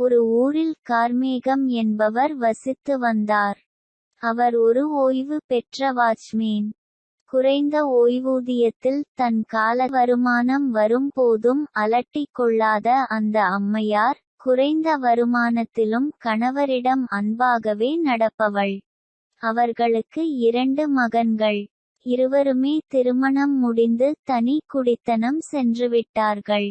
ஒரு ஊரில் கார்மேகம் என்பவர் வசித்து வந்தார். அவர் ஒரு ஓய்வு பெற்ற வாட்ச்மேன். குறைந்த ஓய்வூதியத்தில் தன் கால வருமானம் வரும் போதும் அலட்டிக் கொள்ளாத அந்த அம்மையார் குறைந்த வருமானத்திலும் கணவரிடம் அன்பாகவே நடப்பவள். அவர்களுக்கு இரண்டு மகன்கள். இருவருமே திருமணம் முடிந்து தனி குடித்தனம் சென்றுவிட்டார்கள்.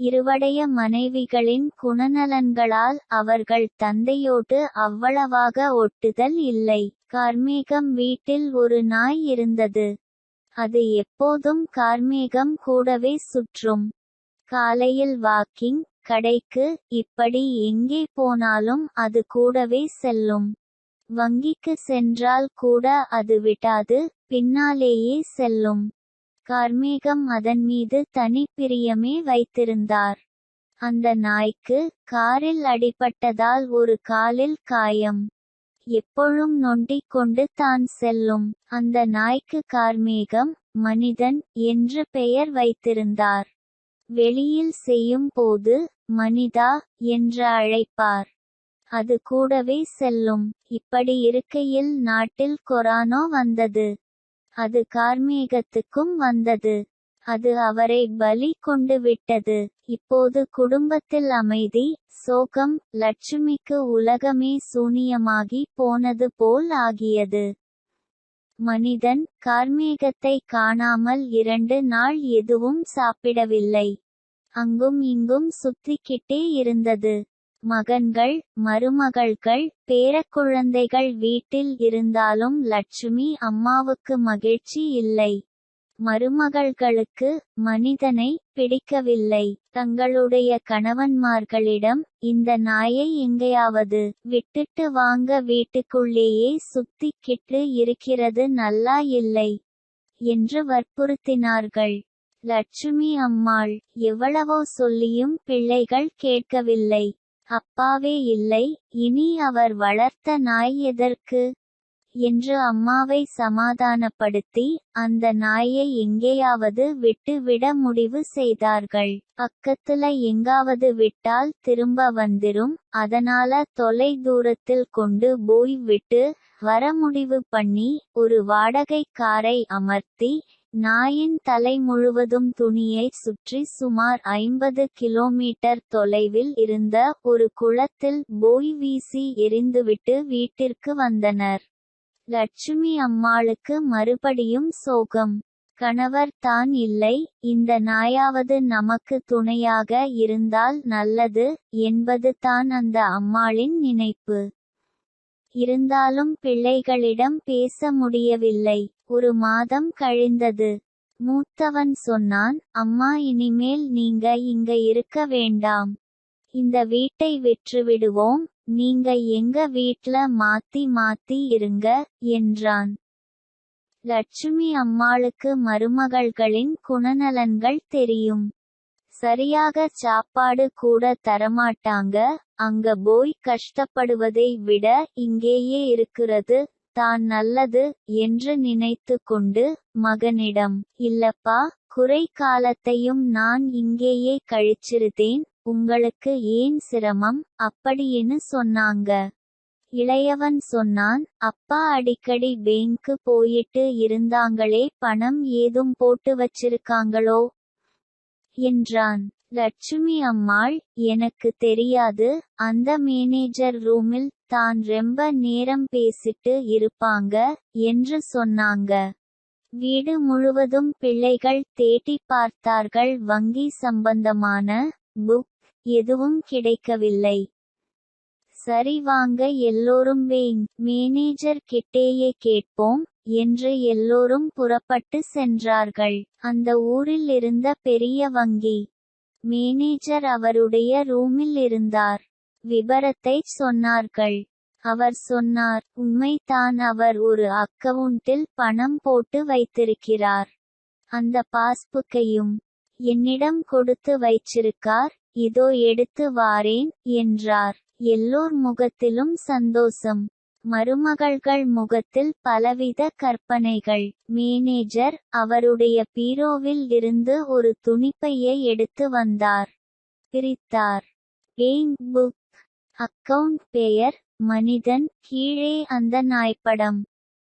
இருவடைய மனைவிகளின் குணநலன்களால் அவர்கள் தந்தையோடு அவ்வளவாக ஒட்டுதல் இல்லை. கார்மேகம் வீட்டில் ஒரு நாய் இருந்தது. அது எப்போதும் கார்மேகம் கூடவே சுற்றும். காலையில் வாக்கிங் கடைக்கு இப்படி எங்கே போனாலும் அது கூடவே செல்லும். வங்கிக்கு சென்றால் கூட அது விடாது பின்னாலேயே செல்லும். கார்மேகம் அதன் மீது தனிப்பிரியமே வைத்திருந்தார். அந்த நாய்க்கு காரில் அடிபட்டதால் ஒரு காலில் காயம். எப்பொழும் நொண்டிக் கொண்டு தான் செல்லும். அந்த நாய்க்கு கார்மேகம் மனிதன் என்று பெயர் வைத்திருந்தார். வெளியில் செய்யும் போது மனிதா என்று அழைப்பார். அது கூடவே செல்லும். இப்படி இருக்கையில் நாட்டில் கொரோனா வந்தது. அது கார்மேகத்துக்கும் வந்தது. அது அவரை பலி கொண்டு விட்டது. இப்போது குடும்பத்தில் அமைதி சோகம் லட்சுமிக்கு உலகமே சூனியமாகி போனது போல் ஆகியது. மனிதன் கார்மேகத்தை காணாமல் இரண்டு நாள் எதுவும் சாப்பிடவில்லை. அங்கும் இங்கும் சுத்திக்கிட்டே இருந்தது. மகன்கள் மருமகள்கள் பேரக்குழந்தைகள் வீட்டில் இருந்தாலும் லட்சுமி அம்மாவுக்கு மகிழ்ச்சி இல்லை. மருமகள்களுக்கு மனிதனை பிடிக்கவில்லை. தங்களுடைய கணவன்மார்களிடம் இந்த நாயை எங்கேயாவது விட்டுட்டு வாங்க வீட்டுக்குள்ளேயே சுத்திக்கிட்டு இருக்கிறது நல்லா இல்லை என்று வற்புறுத்தினார்கள். லட்சுமி அம்மாள் எவ்வளவோ சொல்லியும் பிள்ளைகள் கேட்கவில்லை. அப்பாவே இல்லை இனி அவர் வளர்த்த நாய் எதற்கு? என்று அம்மாவை சமாதானப்படுத்தி அந்த நாயை எங்கேயாவது விட்டு விட முடிவு செய்தார்கள். பக்கத்துல எங்காவது விட்டால் திரும்ப வந்துரும் அதனால தொலை தூரத்தில் கொண்டு போய் விட்டு வர முடிவு பண்ணி ஒரு வாடகை காரை அமர்த்தி நாயின் தலை முழுவதும் துணியை சுற்றி சுமார் ஐம்பது கிலோமீட்டர் தொலைவில் இருந்த ஒரு குளத்தில் போய் வீசி எரிந்துவிட்டு வீட்டிற்கு வந்தனர். லட்சுமி அம்மாளுக்கு மறுபடியும் சோகம். கணவர் தான் இல்லை இந்த நாயாவது நமக்கு துணையாக இருந்தால் நல்லது என்பது தான் அந்த அம்மாளின் நினைப்பு. இருந்தாலும் பிள்ளைகளிடம் பேச முடியவில்லை. ஒரு மாதம் கழிந்தது. மூத்தவன் சொன்னான் அம்மா இனிமேல் நீங்க இங்க இருக்க வேண்டாம். இந்த வீட்டை விற்றுவிடுவோம். நீங்க எங்க வீட்ல மாத்தி மாத்தி இருங்க என்றான். லட்சுமி அம்மாளுக்கு மருமகள்களின் குணநலன்கள் தெரியும். சரியாக சாப்பாடு கூட தரமாட்டாங்க. அங்க போய் கஷ்டப்படுவதை விட இங்கேயே இருக்கிறது. தான் நல்லது என்று நினைத்து கொண்டு மகனிடம் இல்லப்பா குறை காலத்தையும் நான் இங்கேயே கழிச்சிருந்தேன் உங்களுக்கு ஏன் சிரமம்? அப்படின்னு சொன்னாங்க. இளையவன் சொன்னான் அப்பா அடிக்கடி பேங்க்கு போயிட்டு இருந்தாங்களே பணம் ஏதும் போட்டு வச்சிருக்காங்களோ? என்றான். லட்சுமி அம்மாள் எனக்கு தெரியாது. அந்த மேனேஜர் ரூமில் தான் ரொம்ப நேரம் பேசிட்டு இருப்பாங்க என்று சொன்னாங்க. வீடு முழுவதும் பிள்ளைகள் தேடி பார்த்தார்கள். வங்கி சம்பந்தமான புக் எதுவும் கிடைக்கவில்லை. சரி வாங்க எல்லோரும் வேங் மேனேஜர் கிட்டேயே கேட்போம் என்று எல்லோரும் புறப்பட்டு சென்றார்கள். அந்த ஊரில் இருந்த பெரிய வங்கி மேனேஜர் அவருடைய ரூமில் இருந்தார். விபரத்தை சொன்னார்கள். அவர் சொன்னார் உண்மைதான் அவர் ஒரு அக்கவுண்டில் பணம் போட்டு வைத்திருக்கிறார். அந்த பாஸ்புக்கையும் என்னிடம் கொடுத்து வைச்சிருக்கார் இதோ எடுத்து வாரேன் என்றார். எல்லோர் முகத்திலும் சந்தோஷம். மருமகள்கள் முகத்தில் பலவித கற்பனைகள். மேனேஜர் அவருடைய பீரோவில் இருந்து ஒரு துணிப்பையை எடுத்து வந்தார். பிரித்தார். பேங்க் புக் அக்கவுண்ட் பெயர் மனிதன் கீழே அந்த நாய்ப்படம்.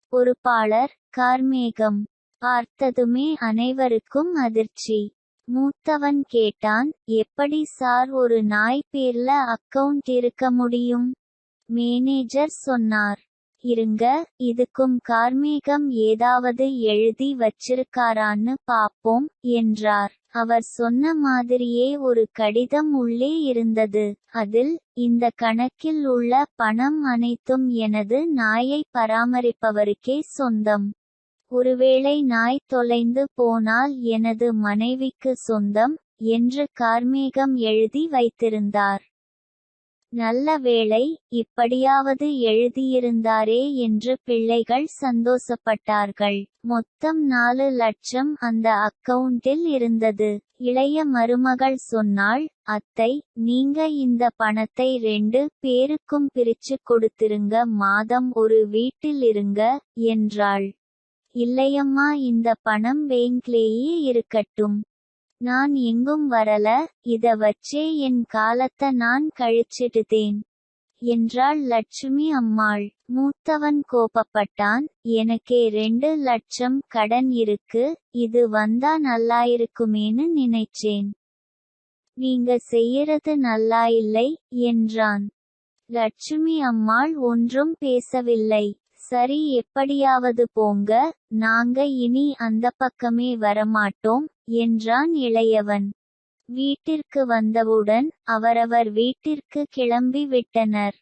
பொறுப்பாளர் கார்மேகம். பார்த்ததுமே அனைவருக்கும் அதிர்ச்சி. மூத்தவன் கேட்டான் எப்படி சார் ஒரு நாய் பேர்ல அக்கவுண்ட் இருக்க முடியும்? மேனேஜர் சொன்னார் இருங்க இதுக்கும் கார்மேகம் ஏதாவது எழுதி வச்சிருக்காரான்னு பாப்போம் என்றார். அவர் சொன்ன மாதிரியே ஒரு கடிதம் உள்ளே இருந்தது. அதில் இந்த கணக்கில் உள்ள பணம் அனைத்தும் எனது நாயை பராமரிப்பவருக்கே சொந்தம். ஒருவேளை நாய் தொலைந்து போனால் எனது மனைவிக்கு சொந்தம் என்று கார்மேகம் எழுதி வைத்திருந்தார். நல்ல வேளை இப்படியாவது எழுதியிருந்தாரே என்று பிள்ளைகள் சந்தோஷப்பட்டார்கள். மொத்தம் நாலு லட்சம் அந்த அக்கவுண்டில் இருந்தது. இளைய மருமகள் சொன்னாள் அத்தை நீங்க இந்த பணத்தை ரெண்டு பேருக்கும் பிரிச்சு கொடுத்திருங்க மாதம் ஒரு வீட்டில் இருங்க என்றாள். இல்லையம்மா இந்த பணம் வேங்கிலேயே இருக்கட்டும். நான் எங்கும் வரல இத வச்சே என் காலத்த நான் கழிச்சிடுதேன். என்றாள் லட்சுமி அம்மாள். மூத்தவன் கோபப்பட்டான். எனக்கே ரெண்டு லட்சம் கடன் இருக்கு இது வந்தா நல்லாயிருக்குமேன்னு நினைச்சேன். நீங்க செய்யறது நல்லாயில்லை என்றான். லட்சுமி அம்மாள் ஒன்றும் பேசவில்லை. சரி எப்படியாவது போங்க. நாங்க இனி அந்த பக்கமே வரமாட்டோம் என்றான் இளையவன். வீட்டிற்கு வந்தவுடன் அவரவர் வீட்டிற்கு கிளம்பி விட்டனர்.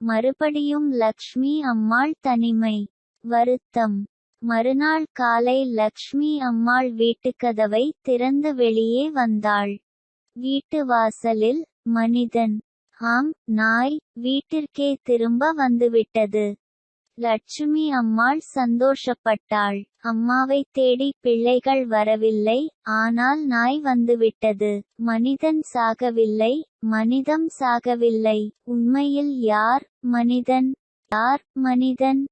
மறுபடியும் லக்ஷ்மி அம்மாள் தனிமை வருத்தம். மறுநாள் காலை லக்ஷ்மி அம்மாள் வீட்டுக்கதவை திறந்து வெளியே வந்தாள். வீட்டு வாசலில் மனிதன். ஆம் நாய் வீட்டிற்கே திரும்ப வந்துவிட்டது. லட்சுமி அம்மாள் சந்தோஷப்பட்டாள். அம்மாவை தேடி பிள்ளைகள் வரவில்லை ஆனால் நாய் வந்துவிட்டது. மனிதன் சாகவில்லை மனிதம் சாகவில்லை. உண்மையில் யார் மனிதன்? யார் மனிதன்?